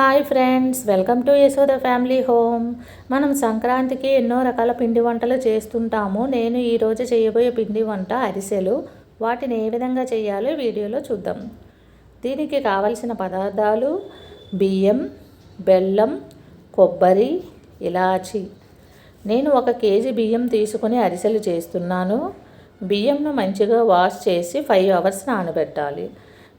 Hi friends welcome to Yashoda family home. మనం సంక్రాంతికి ఎన్నో రకాల పిండి వంటలు చేస్తుంటాము. నేను ఈరోజు చేయబోయే పిండి వంట అరిసెలు. వాటిని ఏ విధంగా చేయాలో వీడియోలో చూద్దాం. దీనికి కావలసిన పదార్థాలు బియ్యం బెల్లం కొబ్బరి ఇలాచి. నేను ఒక కేజీ బియ్యం తీసుకొని అరిసెలు చేస్తున్నాను. బియ్యంను మంచిగా వాష్ చేసి ఫైవ్ అవర్స్ నానబెట్టాలి.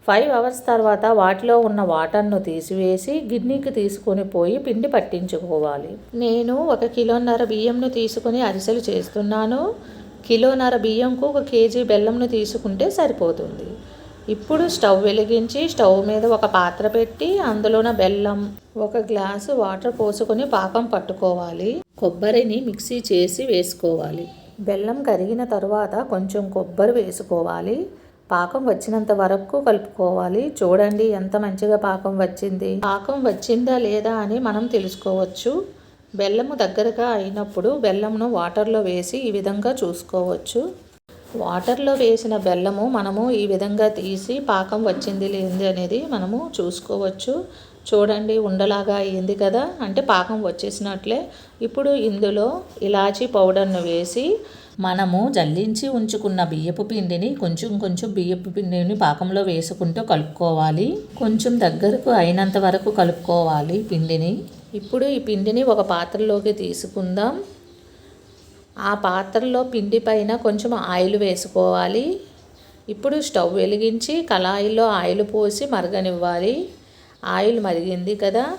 ఫైవ్ అవర్స్ తర్వాత వాటిలో ఉన్న వాటర్ను తీసివేసి గిన్నెకి తీసుకొని పోయి పిండి పట్టించుకోవాలి. నేను ఒక కిలోన్నర బియ్యంను తీసుకొని అరిసెలు చేస్తున్నాను. కిలోన్నర బియ్యంకు ఒక కేజీ బెల్లంను తీసుకుంటే సరిపోతుంది. ఇప్పుడు స్టవ్ వెలిగించి స్టవ్ మీద ఒక పాత్ర పెట్టి అందులోన బెల్లం ఒక గ్లాసు వాటర్ పోసుకొని పాకం పట్టుకోవాలి. కొబ్బరిని మిక్సీ చేసి వేసుకోవాలి. బెల్లం కరిగిన తర్వాత కొంచెం కొబ్బరి వేసుకోవాలి. పాకం వచ్చినంత వరకు కలుపుకోవాలి. చూడండి ఎంత మంచిగా పాకం వచ్చింది. పాకం వచ్చిందా లేదా అని మనం తెలుసుకోవచ్చు. బెల్లము దగ్గరగా అయినప్పుడు బెల్లంను వాటర్లో వేసి ఈ విధంగా చూసుకోవచ్చు. వాటర్లో వేసిన బెల్లము మనము ఈ విధంగా తీసి పాకం వచ్చింది లేనిది అనేది మనము చూసుకోవచ్చు. చూడండి ఉండలాగా అయ్యింది కదా. అంటే పాకం వచ్చేసినట్లే. ఇప్పుడు ఇందులో ఇలాచీ పౌడర్ను వేసి మనము జల్లించి ఉంచుకున్న బియ్యపు పిండిని కొంచెం కొంచెం బియ్యపు పిండిని పాకంలో వేసుకుంటూ కలుపుకోవాలి. కొంచెం దగ్గరకు అయినంత వరకు కలుపుకోవాలి పిండిని. ఇప్పుడు ఈ పిండిని ఒక పాత్రలోకి తీసుకుందాం. ఆ పాత్రలో పిండి పైన కొంచెం ఆయిల్ వేసుకోవాలి. ఇప్పుడు స్టవ్ వెలిగించి కళాయిలో ఆయిల్ పోసి మరగనివ్వాలి. ఆయిల్ మరిగింది కదా.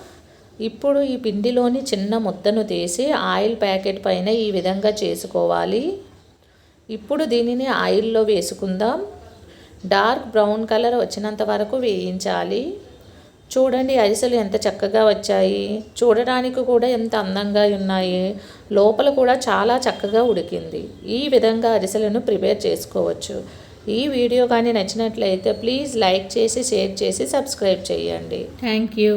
ఇప్పుడు ఈ పిండిలోని చిన్న ముద్దను తీసి ఆయిల్ ప్యాకెట్ పైన ఈ విధంగా చేసుకోవాలి. ఇప్పుడు దీనిని ఆయిల్లో వేసుకుందాం. డార్క్ బ్రౌన్ కలర్ వచ్చినంత వరకు వేయించాలి. చూడండి అరిసెలు ఎంత చక్కగా వచ్చాయి. చూడడానికి కూడా ఎంత అందంగా ఉన్నాయి. లోపల కూడా చాలా చక్కగా ఉడికింది. ఈ విధంగా అరిసెలను ప్రిపేర్ చేసుకోవచ్చు. ఈ వీడియో కానీ నచ్చినట్లయితే ప్లీజ్ లైక్ చేసి షేర్ చేసి సబ్స్క్రైబ్ చేయండి. Thank you.